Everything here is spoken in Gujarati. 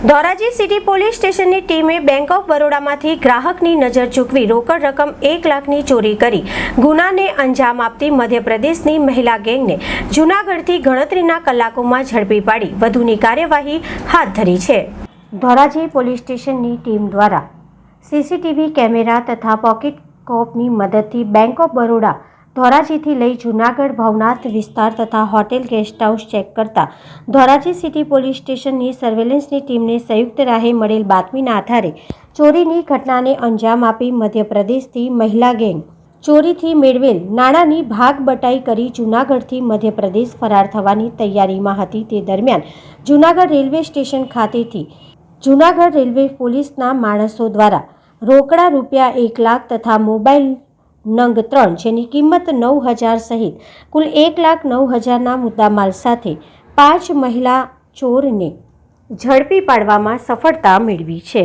ધોરાજી સિટી પોલીસ સ્ટેશનની ટીમે બેંક ઓફ બરોડામાંથી ગ્રાહકની નજર ચૂકવી રોકડ રકમ એક લાખની ચોરી કરી ગુનાને અંજામ આપતી મધ્યપ્રદેશની મહિલા ગેંગને જૂનાગઢથી ગણતરીના કલાકોમાં ઝડપી પાડી. વધુની કાર્યવાહી હાથ ધરી છે. ધોરાજી પોલીસ સ્ટેશનની ટીમ દ્વારા સીસીટીવી કેમેરા તથા પોકેટ કોપની મદદથી બેંક ઓફ બરોડા ધોરાજીથી લઈ જૂનાગઢ, ભવનાથ વિસ્તાર તથા હોટેલ ગેસ્ટ હાઉસ ચેક કરતા ધોરાજી સિટી પોલીસ સ્ટેશનની સર્વેલન્સની ટીમને સંયુક્ત રાહે મળેલ બાતમીના આધારે ચોરીની ઘટનાને અંજામ આપી મધ્યપ્રદેશથી મહિલા ગેંગ. ચોરીથી મેળવેલ નાણાંની ભાગ બટાઈ કરી જૂનાગઢથી મધ્યપ્રદેશ ફરાર થવાની તૈયારીમાં હતી તે દરમિયાન જૂનાગઢ રેલવે સ્ટેશન ખાતેથી જૂનાગઢ રેલવે પોલીસના માણસો દ્વારા રોકડા રૂપિયા એક લાખ તથા મોબાઈલ નંગ ત્રણ, જેની કિંમત નવ હજાર સહિત કુલ એક લાખ નવ હજારના મુદ્દામાલ સાથે પાંચ મહિલા ચોરને ઝડપી પાડવામાં સફળતા મેળવી છે.